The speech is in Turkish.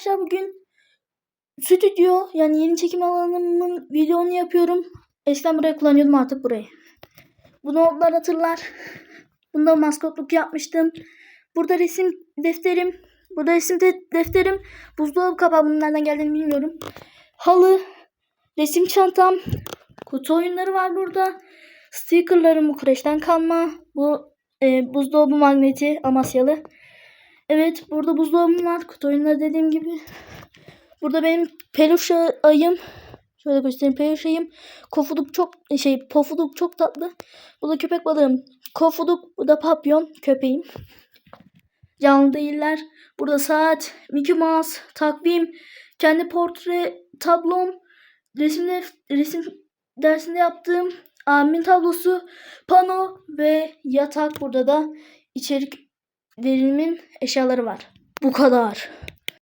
arkadaşlar bugün stüdyo yani yeni çekim alanımın videonu yapıyorum. Eskiden burayı kullanıyordum artık burayı. Bu notlar hatırlar. Bunda maskotluk yapmıştım. Burada resim defterim. Burada resim de- defterim. Buzdolabı kapağı bunun nereden geldiğini bilmiyorum. Halı. Resim çantam. Kutu oyunları var burada. Stickerlarım bu kreşten kalma. Bu e, buzdolabı magneti Amasyalı. Evet burada buzdolabım var. Kutu oyunları dediğim gibi. Burada benim peluş ayım. Şöyle göstereyim peluş ayım. Kofuduk çok şey pofuduk çok tatlı. Bu da köpek balığım. Kofuduk bu da papyon köpeğim. Canlı değiller. Burada saat, Mickey Mouse, takvim, kendi portre tablom, resim def- resim dersinde yaptığım abimin tablosu, pano ve yatak. Burada da içeriklerimin eşyaları var. Bu kadar.